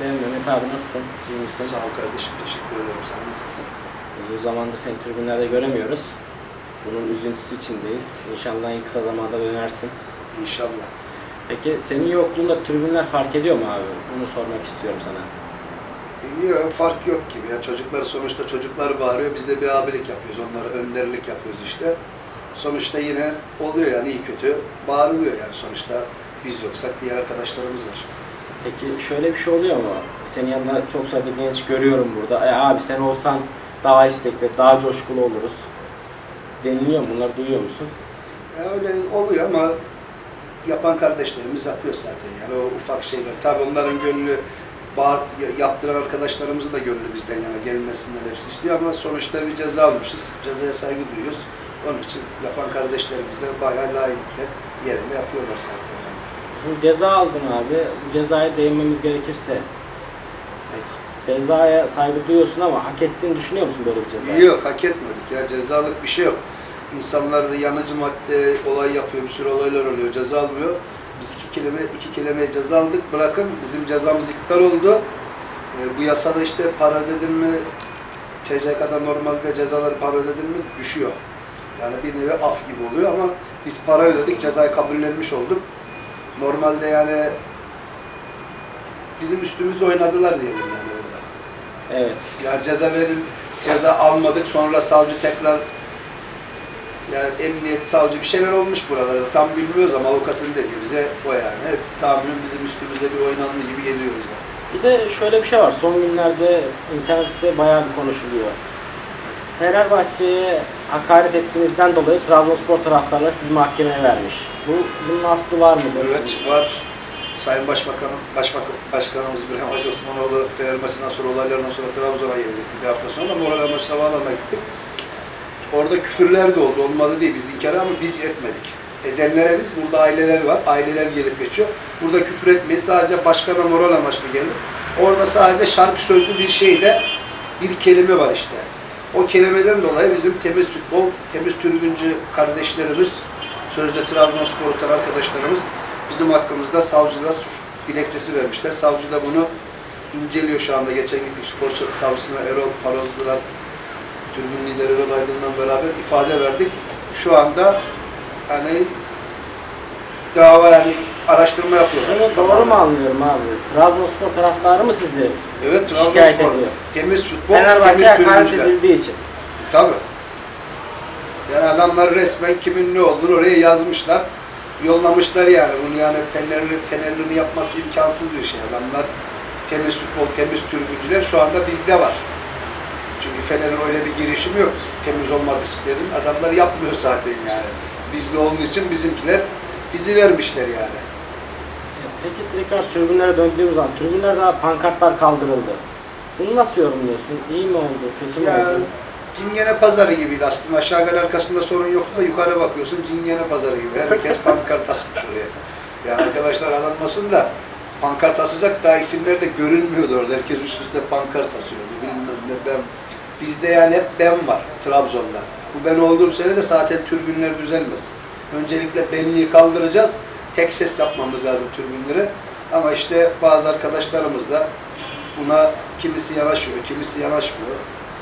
Öncelikle Mehmet abi nasılsın? İyi misin? Sağ ol kardeşim, teşekkür ederim. Sen nasılsın? Uzun zamandır seni tribünlerde göremiyoruz. Bunun üzüntüsü içindeyiz. İnşallah en kısa zamanda dönersin. İnşallah. Peki senin yokluğunda tribünler fark ediyor mu abi? Bunu sormak istiyorum sana. Yok, fark yok gibi ya. Çocuklar sonuçta çocuklar bağırıyor. Biz de bir abilik yapıyoruz. Onlara önderlik yapıyoruz işte. Sonuçta yine oluyor yani iyi kötü. Bağırılıyor yani sonuçta. Biz yoksak diğer arkadaşlarımız var. Peki şöyle bir şey oluyor mu? Senin yanında çok sayıda genç görüyorum burada. E abi sen olsan daha istekli, daha coşkulu oluruz. Deniliyor mu? Bunları duyuyor musun? Ya öyle oluyor ama yapan kardeşlerimiz yapıyor zaten yani o ufak şeyler. Tabii onların gönlü bağır, yaptıran arkadaşlarımızın da gönlü bizden yana gelmesinden hepsi istiyor ama sonuçta bir ceza almışız. Cezaya saygı duyuyoruz. Onun için yapan kardeşlerimiz de bayağı layık yerinde yapıyorlar zaten ceza aldın abi. Cezaya değinmemiz gerekirse cezaya saygı duyuyorsun ama hak ettiğini düşünüyor musun böyle bir cezayı? Yok hak etmedik ya cezalık bir şey yok. İnsanlar yanıcı madde olay yapıyor, bir sürü olaylar oluyor, ceza almıyor. Biz iki kelime, iki kelimeye ceza aldık. Bırakın bizim cezamız iptal oldu. Ee, bu yasada işte para ödedin mi, TCK'da normalde cezalar para ödedin mi düşüyor. Yani bir nevi af gibi oluyor ama biz para ödedik, cezayı kabullenmiş olduk. Normalde yani bizim üstümüzde oynadılar diyelim yani burada. Evet. Ya ceza veril, ceza almadık sonra savcı tekrar ya emniyet savcı bir şeyler olmuş buralarda tam bilmiyoruz ama avukatın dediği bize o yani. Hep tahminim bizim üstümüze bir oynandı gibi geliyor bize. Bir de şöyle bir şey var. Son günlerde internette bayağı bir konuşuluyor. Fenerbahçe'ye hakaret ettiğinizden dolayı Trabzonspor taraftarları sizi mahkemeye vermiş. Bu bunun aslı var mı? Evet var. Sayın Başbakanım, Başbakan, Başkanımız İbrahim Hacı Osmanoğlu Fener maçından sonra olaylardan sonra Trabzon'a gelecekti bir hafta sonra. Moral maçına havaalanına gittik. Orada küfürler de oldu. Olmadı değil biz inkar ama biz etmedik. Edenlere biz, burada aileler var. Aileler gelip geçiyor. Burada küfür etmeyiz. Sadece başkana moral amaçlı geldik. Orada sadece şarkı sözlü bir şeyde bir kelime var işte. O kelimeden dolayı bizim temiz futbol, temiz tribüncü kardeşlerimiz, sözde Trabzonspor tutan arkadaşlarımız bizim hakkımızda savcıda suç dilekçesi vermişler. Savcı da bunu inceliyor şu anda. Geçen gittik spor savcısına Erol Farozlu'dan tribün lideri Erol Aydın'la beraber ifade verdik. Şu anda hani dava yani araştırma yapıyorlar. Şunu doğru mu anlıyorum abi? Trabzonspor taraftarı mı sizi Evet Trabzonspor. Temiz futbol, Fenerbahçe'ye temiz hakaret tribüncüler. edildiği için. Tabii. Yani adamlar resmen kimin ne olduğunu oraya yazmışlar. Yollamışlar yani bunu yani Fenerli, Fenerli'nin yapması imkansız bir şey. Adamlar temiz futbol, temiz tribüncüler şu anda bizde var. Çünkü Fener'in öyle bir girişimi yok. Temiz olmadıklarının adamlar yapmıyor zaten yani. Bizde olduğu için bizimkiler bizi vermişler yani. Peki tekrar tribünlere döndüğümüz zaman tribünlerde pankartlar kaldırıldı. Bunu nasıl yorumluyorsun? İyi mi oldu, kötü mü Ya oldu? Cingene pazarı gibiydi aslında. Aşağı kadar arkasında sorun yoktu da yukarı bakıyorsun Cingene pazarı gibi. Herkes pankart asmış oraya. Yani arkadaşlar alınmasın da pankart asacak daha isimler de görünmüyordu orada. Herkes üst üste pankart asıyordu. Bilmem ne ben. Bizde yani hep ben var Trabzon'da. Bu ben olduğum sene zaten türbünler düzelmez. Öncelikle benliği kaldıracağız. Tek ses yapmamız lazım türbünlere. Ama işte bazı arkadaşlarımız da buna kimisi yanaşıyor, kimisi yanaşmıyor.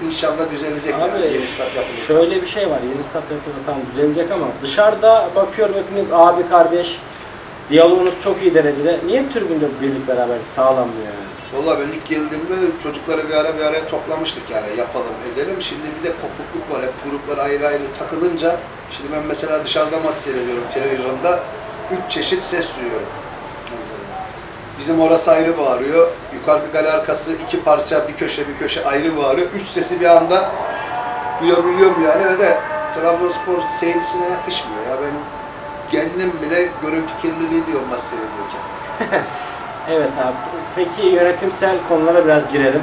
İnşallah düzelecek Abi, yani yeni stat yapılırsa. Şöyle bir şey var, yeni stat yapılırsa tamam düzelecek ama dışarıda bakıyorum hepiniz abi kardeş, diyaloğunuz çok iyi derecede. Niye tribünde birlik beraberlik sağlanmıyor yani? Valla ben ilk geldiğimde çocukları bir ara bir araya toplamıştık yani yapalım edelim. Şimdi bir de kopukluk var hep gruplar ayrı ayrı takılınca. Şimdi ben mesela dışarıda maç seyrediyorum televizyonda. Üç çeşit ses duyuyorum. Nazırda. Bizim orası ayrı bağırıyor. Yukarı kale arkası iki parça bir köşe bir köşe ayrı bağırıyor. Üç sesi bir anda duyabiliyorum yani ve de Trabzonspor seyircisine yakışmıyor ya. Ben kendim bile görüntü kirliliği diyorum maç seyrediyorken. Evet abi. Peki yönetimsel konulara biraz girelim.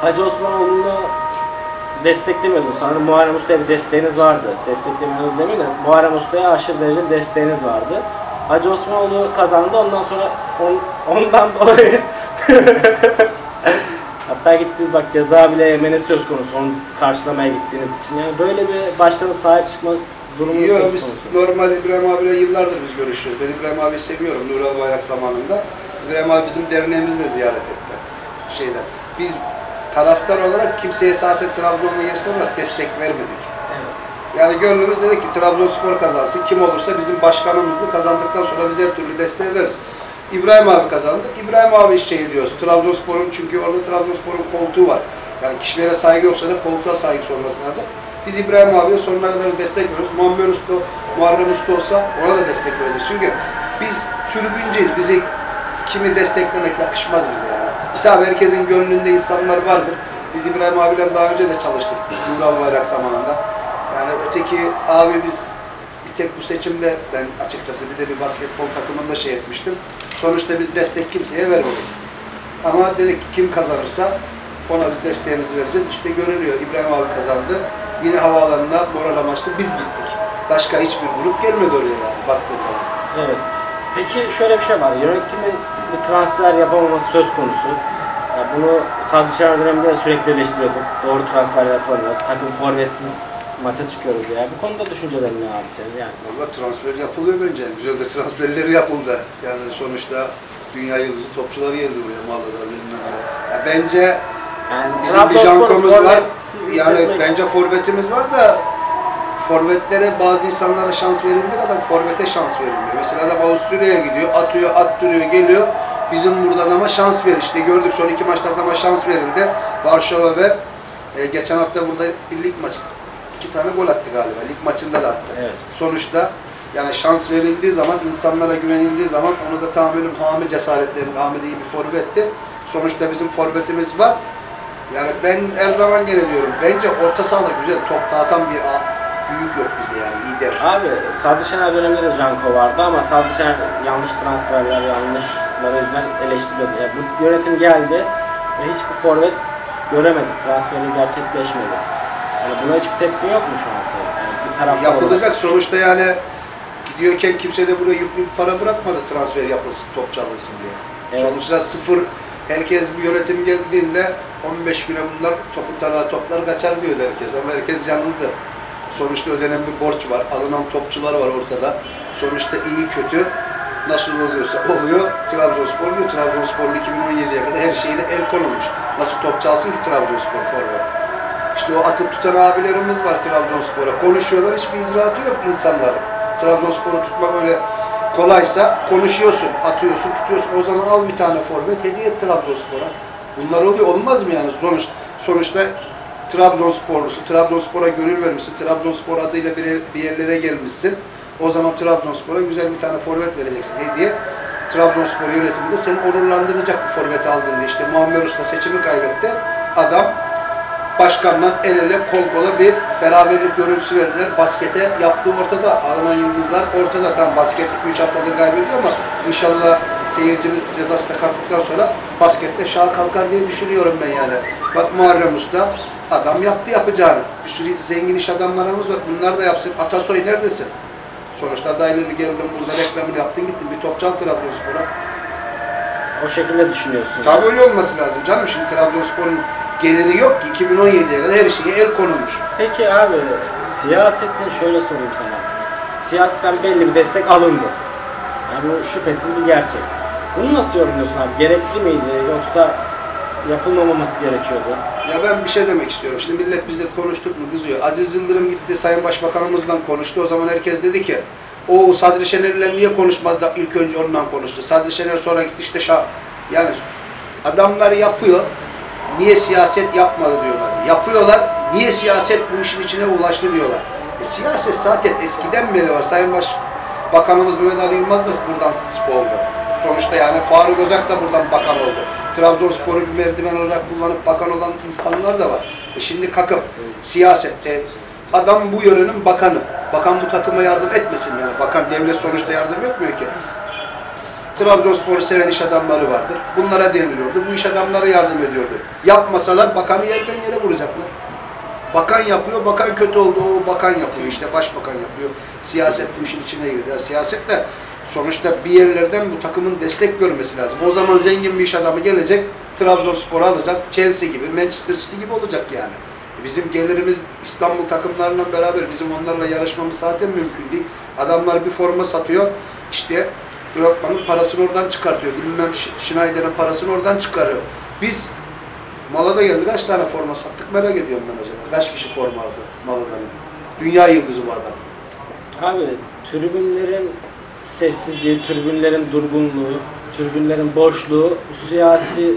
Hacı Osmanoğlu'nu desteklemiyordunuz sanırım. Muharrem Usta'ya bir desteğiniz vardı. Desteklemiyordunuz demeyeyim de Muharrem Usta'ya aşırı derecede desteğiniz vardı. Hacı Osmanoğlu kazandı. Ondan sonra on- ondan dolayı Hatta gittiniz bak ceza bile yemeniz söz konusu. Onu karşılamaya gittiğiniz için. Yani böyle bir başkanın sahip çıkma durumu Yok söz biz normal İbrahim abiyle yıllardır biz görüşüyoruz. Ben İbrahim abi seviyorum Nural Bayrak zamanında. İbrahim abi bizim derneğimizi de ziyaret etti. Şeyden. Biz taraftar olarak kimseye zaten Trabzonlu gençler olarak destek vermedik. Evet. Yani gönlümüz dedik ki Trabzonspor kazansın. Kim olursa bizim başkanımızdı. Kazandıktan sonra biz her türlü desteği veririz. İbrahim abi kazandı. İbrahim abi şey diyoruz. Trabzonspor'un çünkü orada Trabzonspor'un koltuğu var. Yani kişilere saygı yoksa da koltuğa saygısı olması lazım. Biz İbrahim abiye sonuna kadar destek veriyoruz. Muammer Usta, Muharrem Usta olsa ona da destek vereceğiz. Çünkü biz tribünceyiz. Bizi kimi desteklemek yakışmaz bize yani. Tabii herkesin gönlünde insanlar vardır. Biz İbrahim abiyle daha önce de çalıştık. Ural Bayrak zamanında. Yani öteki abi biz bir tek bu seçimde ben açıkçası bir de bir basketbol takımında şey etmiştim. Sonuçta biz destek kimseye vermedik. Ama dedik ki kim kazanırsa ona biz desteğimizi vereceğiz. İşte görünüyor İbrahim abi kazandı. Yine havaalanına moral amaçlı biz gittik. Başka hiçbir grup gelmedi oraya yani baktığın zaman. Evet. Peki şöyle bir şey var. Yönetimin bir transfer yapamaması söz konusu. Ya bunu Sadri Şener döneminde de sürekli eleştiriyorduk. Doğru transfer yapılamıyor. Takım forvetsiz maça çıkıyoruz ya. Bu konuda düşüncelerin ne abi senin yani? Valla transfer yapılıyor bence. Güzel de transferleri yapıldı. Yani sonuçta dünya yıldızı topçular geldi buraya Malada bilmem ne. Ya bence Yani bizim bir jankomuz var. Yani bence forvetimiz var da forvetlere bazı insanlara şans verildiği kadar forvete şans verilmiyor. Mesela adam Avusturya'ya gidiyor, atıyor, attırıyor, geliyor. Bizim burada adama şans ver. İşte gördük son iki maçta adama şans verildi. Varşova ve e, geçen hafta burada bir lig maçı iki tane gol attı galiba. Lig maçında da attı. Evet. Sonuçta yani şans verildiği zaman, insanlara güvenildiği zaman onu da tahammülüm Hami cesaretlerim. Hami de iyi bir forvetti. Sonuçta bizim forvetimiz var. Yani ben her zaman gene diyorum. Bence orta sahada güzel top dağıtan bir lider. Abi Sadri Şener döneminde de Janko vardı ama Sadri Şener yanlış transferler, yanlışlar yüzünden eleştiriyordu. Yani bu yönetim geldi ve hiçbir forvet göremedik. Transferi gerçekleşmedi. Yani buna hiçbir tepki yok mu şu an? Yani bir taraftar olarak. Yapılacak sonuçta yani gidiyorken kimse de buraya yüklü bir para bırakmadı transfer yapılsın, top çalınsın diye. Evet. Sonuçta sıfır herkes bir yönetim geldiğinde 15 güne bunlar topu tarağı toplar kaçar diyordu herkes ama herkes yanıldı. Sonuçta ödenen bir borç var, alınan topçular var ortada. Sonuçta iyi kötü nasıl oluyorsa oluyor. Trabzonspor diyor. Trabzonspor'un 2017'ye kadar her şeyine el konulmuş. Nasıl top çalsın ki Trabzonspor forvet? İşte o atıp tutan abilerimiz var Trabzonspor'a. Konuşuyorlar, hiçbir icraatı yok insanların. Trabzonspor'u tutmak öyle kolaysa konuşuyorsun, atıyorsun, tutuyorsun. O zaman al bir tane forvet, hediye et Trabzonspor'a. Bunlar oluyor, olmaz mı yani? Sonuç, sonuçta Trabzonsporlusun, Trabzonspor'a gönül vermişsin, Trabzonspor adıyla bir, yerlere gelmişsin. O zaman Trabzonspor'a güzel bir tane forvet vereceksin hediye. Trabzonspor yönetimi de seni onurlandıracak bir forvet aldığında. işte Muammer Usta seçimi kaybetti. Adam başkanla el ele kol kola bir beraberlik görüntüsü verdiler. Baskete yaptığı ortada. Alınan yıldızlar ortada. Tam basket 2-3 haftadır kaybediyor ama inşallah seyircimiz cezası da kalktıktan sonra baskette şaha kalkar diye düşünüyorum ben yani. Bak Muharrem Usta adam yaptı yapacağını. Bir sürü zengin iş adamlarımız var. Bunlar da yapsın. Atasoy neredesin? Sonuçta adaylığını geldin burada reklamını yaptın gittin. Bir top çal Trabzonspor'a. O şekilde düşünüyorsun. Tabii öyle olması lazım canım. Şimdi Trabzonspor'un geliri yok ki 2017'ye kadar her şeye el konulmuş. Peki abi siyasetin şöyle sorayım sana. Siyasetten belli bir destek alındı. Yani bu şüphesiz bir gerçek. Bunu nasıl yorumluyorsun abi? Gerekli miydi yoksa yapılmaması gerekiyordu? Ya ben bir şey demek istiyorum. Şimdi millet bize konuştuk mu kızıyor. Aziz Yıldırım gitti Sayın Başbakanımızla konuştu. O zaman herkes dedi ki o Sadri Şener'le niye konuşmadı da ilk önce ondan konuştu. Sadri Şener sonra gitti işte şah. Yani adamlar yapıyor. Niye siyaset yapmadı diyorlar. Yapıyorlar. Niye siyaset bu işin içine ulaştı diyorlar. E, siyaset zaten eskiden beri var. Sayın Başbakanımız Mehmet Ali Yılmaz da buradan oldu. Sonuçta yani Faruk Özak da buradan bakan oldu. Trabzonspor'u bir merdiven olarak kullanıp bakan olan insanlar da var. E şimdi kalkıp siyasette adam bu yörenin bakanı. Bakan bu takıma yardım etmesin yani. Bakan devlet sonuçta yardım etmiyor ki. Trabzonspor'u seven iş adamları vardır. Bunlara deniliyordu. Bu iş adamları yardım ediyordu. Yapmasalar bakanı yerden yere vuracaklar. Bakan yapıyor, bakan kötü oldu, o bakan yapıyor, işte başbakan yapıyor. Siyaset bu işin içine girdi. Yani siyasetle sonuçta bir yerlerden bu takımın destek görmesi lazım. O zaman zengin bir iş adamı gelecek, Trabzonspor'u alacak, Chelsea gibi, Manchester City gibi olacak yani. E Bizim gelirimiz İstanbul takımlarıyla beraber bizim onlarla yarışmamız zaten mümkün değil. Adamlar bir forma satıyor, işte Drogba'nın parasını oradan çıkartıyor. Bilmem Schneider'in parasını oradan çıkarıyor. Biz Malada geldi kaç tane forma sattık merak ediyorum ben acaba. Kaç kişi forma aldı Malada'nın? Dünya yıldızı bu adam. Abi tribünlerin sessizliği, tribünlerin durgunluğu, tribünlerin boşluğu, siyasi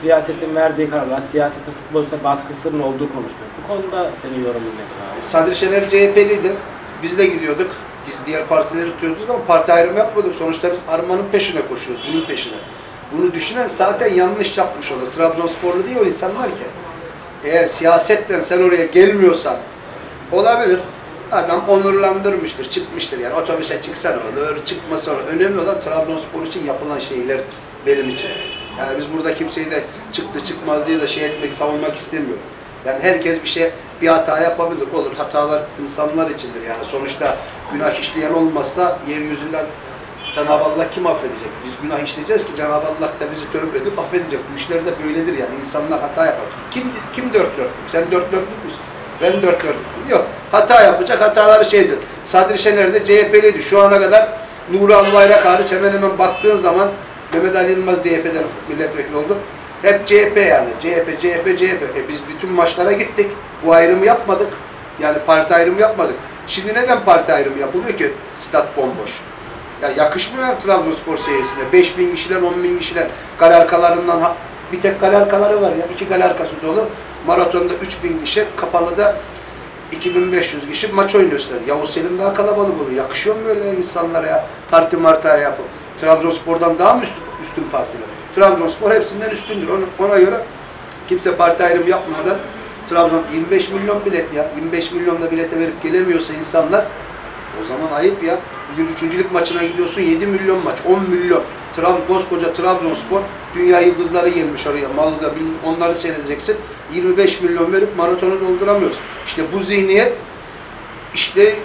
siyasetin verdiği kararlar, siyasetin futbol üstüne baskısının olduğu konuşuluyor. Bu konuda senin yorumun nedir abi? Sadri Şener CHP'liydi. Biz de gidiyorduk. Biz diğer partileri tutuyorduk ama parti ayrımı yapmadık. Sonuçta biz armanın peşine koşuyoruz, bunun peşine. Bunu düşünen zaten yanlış yapmış olur. Trabzonsporlu değil o insanlar ki. Eğer siyasetten sen oraya gelmiyorsan olabilir. Adam onurlandırmıştır, çıkmıştır. Yani otobüse çıksan olur, çıkmasa olur. Önemli olan Trabzonspor için yapılan şeylerdir benim için. Yani biz burada kimseyi de çıktı çıkmadı diye de şey etmek, savunmak istemiyorum. Yani herkes bir şey, bir hata yapabilir, olur. Hatalar insanlar içindir yani. Sonuçta günah işleyen olmazsa yeryüzünden Cenab-ı Allah kim affedecek? Biz günah işleyeceğiz ki Cenab-ı Allah da bizi tövbe edip affedecek. Bu işler de böyledir yani. İnsanlar hata yapar. Kim kim dört dörtlük? Sen dört dörtlük müsün? Ben dört dörtlük Yok. Hata yapacak, hataları şey edeceğiz. Sadri Şener de CHP'liydi. Şu ana kadar Nuri Albayrak hariç hemen hemen baktığın zaman Mehmet Ali Yılmaz DYP'den milletvekili oldu. Hep CHP yani. CHP, CHP, CHP. E biz bütün maçlara gittik. Bu ayrımı yapmadık. Yani parti ayrımı yapmadık. Şimdi neden parti ayrımı yapılıyor ki? Stat bomboş. Ya yakışmıyor Trabzonspor seyircisine. 5 bin kişiden 10 bin kişiden ha- bir tek kale arkaları var ya. iki kale arkası dolu. Maratonda 3 bin kişi, kapalıda 2500 kişi maç oynuyorlar. Yavuz Selim daha kalabalık oluyor. Yakışıyor mu böyle insanlara ya? Parti martaya yapıp. Trabzonspor'dan daha mı üstün, üstün partiler? Trabzonspor hepsinden üstündür. Ona, ona göre kimse parti ayrımı yapmadan Trabzon 25 milyon bilet ya. 25 milyonla bilete verip gelemiyorsa insanlar o zaman ayıp ya. Bugün üçüncülük maçına gidiyorsun 7 milyon maç, 10 milyon. Trab koskoca Trabzonspor dünya yıldızları gelmiş oraya. Bilmem onları seyredeceksin. 25 milyon verip maratonu dolduramıyoruz. İşte bu zihniyet işte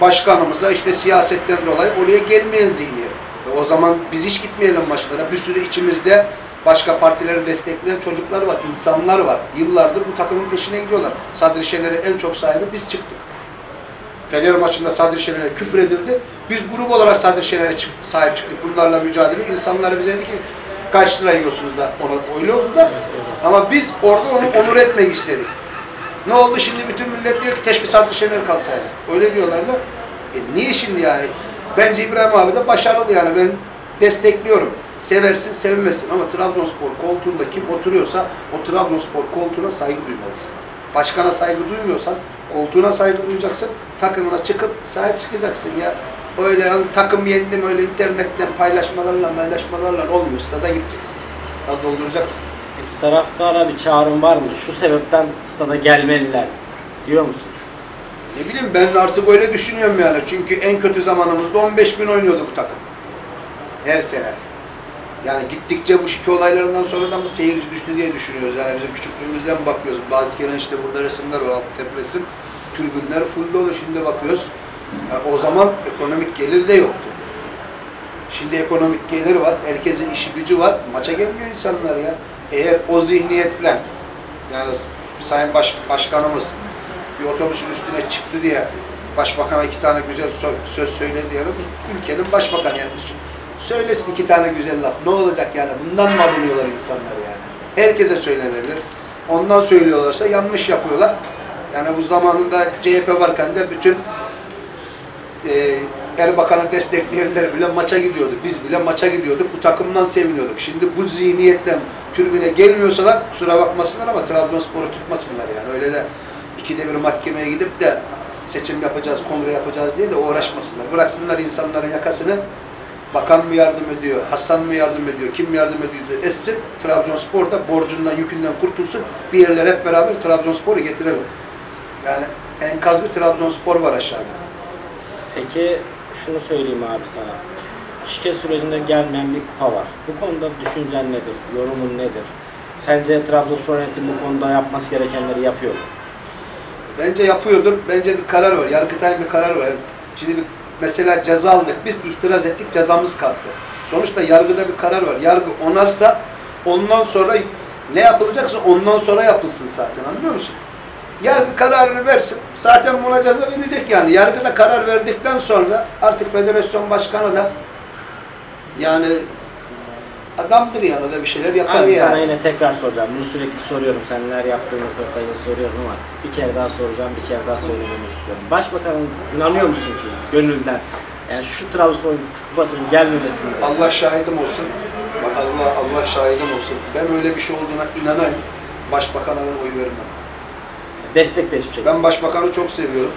başkanımıza işte siyasetten dolayı oraya gelmeyen zihniyet. E o zaman biz hiç gitmeyelim maçlara. Bir sürü içimizde başka partileri destekleyen çocuklar var, insanlar var. Yıllardır bu takımın peşine gidiyorlar. Sadri Şener'e en çok sahibi biz çıktık. Fener maçında Sadri Şener'e küfür edildi. Biz grup olarak Sadri Şener'e çık- sahip çıktık. Bunlarla mücadele. İnsanlar bize dedi ki kaç lira yiyorsunuz da ona öyle oldu da. Ama biz orada onu onur etmek istedik. Ne oldu şimdi bütün millet diyor ki keşke Sadri Şener kalsaydı. Öyle diyorlar da. E niye şimdi yani? Bence İbrahim abi de başarılı yani ben destekliyorum. Seversin sevmesin ama Trabzonspor koltuğunda kim oturuyorsa o Trabzonspor koltuğuna saygı duymalısın. Başkana saygı duymuyorsan koltuğuna saygı duyacaksın. Takımına çıkıp sahip çıkacaksın ya. Öyle yani takım yendim öyle internetten paylaşmalarla paylaşmalarla olmuyor. Stada gideceksin. Stada dolduracaksın. Peki taraftara bir çağrım var mı? Şu sebepten stada gelmeliler diyor musun? Ne bileyim ben artık öyle düşünüyorum yani. Çünkü en kötü zamanımızda 15 bin oynuyordu bu takım. Her sene. Yani gittikçe bu şike olaylarından sonra da mı seyirci düştü diye düşünüyoruz. Yani bizim küçüklüğümüzden bakıyoruz. Bazı kere işte burada resimler var, alt resim. Tribünler full dolu. Şimdi bakıyoruz. Yani o zaman ekonomik gelir de yoktu. Şimdi ekonomik gelir var. Herkesin işi gücü var. Maça gelmiyor insanlar ya. Eğer o zihniyetle yani Sayın Baş, Başkanımız bir otobüsün üstüne çıktı diye başbakana iki tane güzel sö- söz söyledi bu ülkenin başbakanı yani Sö- söylesin iki tane güzel laf ne olacak yani bundan mı alınıyorlar insanlar yani herkese söylenebilir ondan söylüyorlarsa yanlış yapıyorlar yani bu zamanında CHP varken de bütün e, Erbakan'ı destekleyenler bile maça gidiyordu. Biz bile maça gidiyorduk. Bu takımdan seviniyorduk. Şimdi bu zihniyetle tribüne gelmiyorsalar kusura bakmasınlar ama Trabzonspor'u tutmasınlar yani. Öyle de ikide bir mahkemeye gidip de seçim yapacağız, kongre yapacağız diye de uğraşmasınlar. Bıraksınlar insanların yakasını. Bakan mı yardım ediyor, Hasan mı yardım ediyor, kim yardım ediyor etsin. Trabzonspor da borcundan, yükünden kurtulsun. Bir yerlere hep beraber Trabzonspor'u getirelim. Yani enkaz bir Trabzonspor var aşağıda. Peki şunu söyleyeyim abi sana. Şike sürecinde gelmeyen bir kupa var. Bu konuda düşüncen nedir? Yorumun nedir? Sence Trabzonspor yönetimi bu konuda yapması gerekenleri yapıyor mu? Bence yapıyordur. Bence bir karar var. Yargıtay'ın bir karar var. Şimdi bir, mesela ceza aldık. Biz itiraz ettik. Cezamız kalktı. Sonuçta yargıda bir karar var. Yargı onarsa ondan sonra ne yapılacaksa ondan sonra yapılsın zaten. Anlıyor musun? Yargı kararını versin. Zaten buna ceza verecek yani. Yargı da karar verdikten sonra artık federasyon başkanı da Yani adamdır yani o da bir şeyler yapar Abi yani. sana yine tekrar soracağım. Bunu sürekli soruyorum. Sen neler yaptığını röportajda soruyorum ama bir kere daha soracağım. Bir kere daha söylemeni istiyorum. Başbakanın inanıyor musun ki gönülden? Yani şu Trabzonspor kupasının gelmemesinde. Allah şahidim olsun. Bak Allah Allah şahidim olsun. Ben öyle bir şey olduğuna inanayım. Başbakana ben oy vermem. Destek de hiçbir şey. Ben başbakanı çok seviyorum.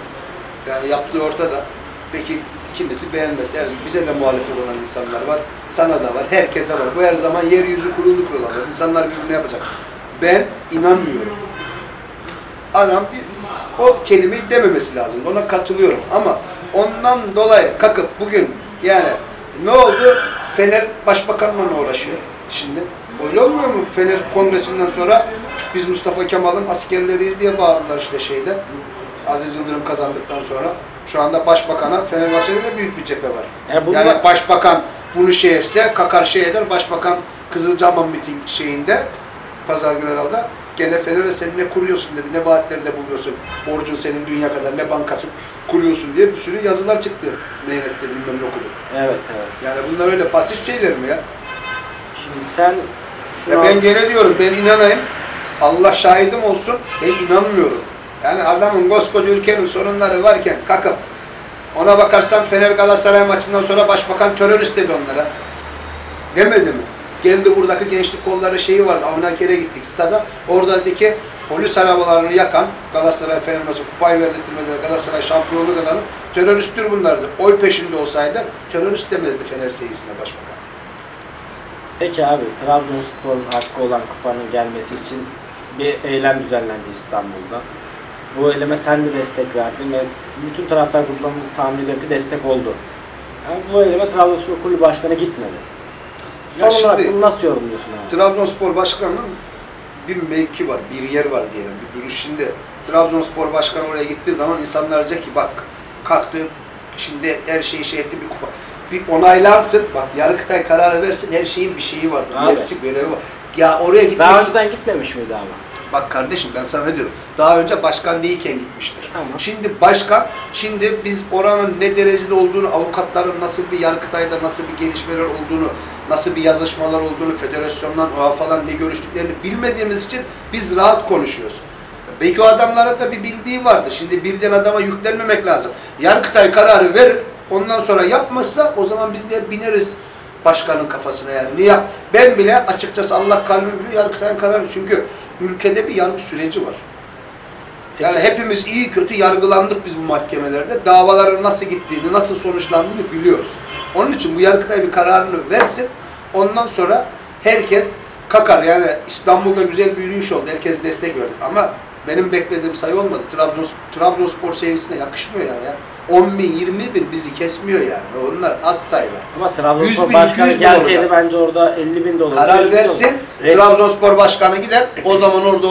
Yani yaptığı ortada. Peki kimisi beğenmez. Her- Bize de muhalefet olan insanlar var. Sana da var. Herkese var. Bu her zaman yeryüzü kuruldu kurulalı. İnsanlar birbirine yapacak. Ben inanmıyorum. Adam o kelimeyi dememesi lazım. Ona katılıyorum. Ama ondan dolayı kalkıp bugün yani ne oldu? Fener başbakanla uğraşıyor şimdi. Öyle olmuyor mu? Fener kongresinden sonra biz Mustafa Kemal'in askerleriyiz diye bağırdılar işte şeyde. Aziz Yıldırım kazandıktan sonra. Şu anda başbakana Fenerbahçe'de de büyük bir cephe var. Yani bunlar- Yani başbakan bunu şey etse, kakar şey eder. Başbakan Kızılcahamam miting şeyinde pazar günü herhalde gene Fener'e sen ne kuruyorsun dedi. Ne vaatlerde buluyorsun. Borcun senin dünya kadar ne bankası kuruyorsun diye bir sürü yazılar çıktı. Meynet'te bilmem ne okuduk. Evet evet. Yani bunlar öyle basit şeyler mi ya? Şimdi sen şu Ya an- ben gene diyorum ben inanayım. Allah şahidim olsun. Ben inanmıyorum. Yani adamın koskoca ülkenin sorunları varken kalkıp ona bakarsam Fener Galatasaray maçından sonra başbakan terörist dedi onlara. Demedi mi? Geldi buradaki gençlik kolları şeyi vardı. Avnaker'e gittik stada. Oradaki polis arabalarını yakan Galatasaray Fener maçı kupayı verdirtmediler. Galatasaray şampiyonluğu kazanıp teröristtir bunlardı. Oy peşinde olsaydı terörist demezdi Fener seyisine başbakan. Peki abi Trabzonspor'un hakkı olan kupanın gelmesi için bir eylem düzenlendi İstanbul'da. Bu eyleme sen de destek verdin ve bütün taraftar gruplarımız tahmin ediyorum ki destek oldu. Yani bu eyleme Trabzonspor Kulübü Başkanı gitmedi. Ya Son olarak şimdi- bunu nasıl yorumluyorsun abi? Trabzonspor Başkanı'nın bir mevki var, bir yer var diyelim, bir duruş. Şimdi Trabzonspor Başkanı oraya gittiği zaman insanlar diyecek ki bak kalktı, şimdi her şeyi şey etti bir kupa. Bir onaylansın, bak Yargıtay kararı versin, her şeyin bir şeyi vardır, nefsi görevi var. Ya oraya gitmek Daha önceden gitmemiş miydi ama? Bak kardeşim ben sana ne diyorum? Daha önce başkan değilken gitmiştir. Tamam. Şimdi başkan, şimdi biz oranın ne derecede olduğunu, avukatların nasıl bir yargıtayda nasıl bir gelişmeler olduğunu, nasıl bir yazışmalar olduğunu, federasyondan, o falan ne görüştüklerini bilmediğimiz için biz rahat konuşuyoruz. Belki o adamların da bir bildiği vardır. Şimdi birden adama yüklenmemek lazım. Yargıtay kararı verir, ondan sonra yapmazsa o zaman biz de bineriz başkanın kafasına yani. Niye yap? Ben bile açıkçası Allah kalbimi biliyor Yargıtay'ın kararı. Çünkü ülkede bir yargı süreci var. Yani hepimiz iyi kötü yargılandık biz bu mahkemelerde. Davaların nasıl gittiğini, nasıl sonuçlandığını biliyoruz. Onun için bu Yargıtay bir kararını versin. Ondan sonra herkes kakar. Yani İstanbul'da güzel bir yürüyüş oldu. Herkes destek verdi. Ama benim beklediğim sayı olmadı. Trabzon, Trabzonspor seyircisine yakışmıyor yani. ya. 10 bin, 20 bin bizi kesmiyor yani. Onlar az sayılar. Ama 100 Trabzonspor Başkanı 200 bin gelseydi olacak. bence orada 50 bin de olur. 100 bin Karar versin. Trabzonspor başkanı gider. O zaman orada olur.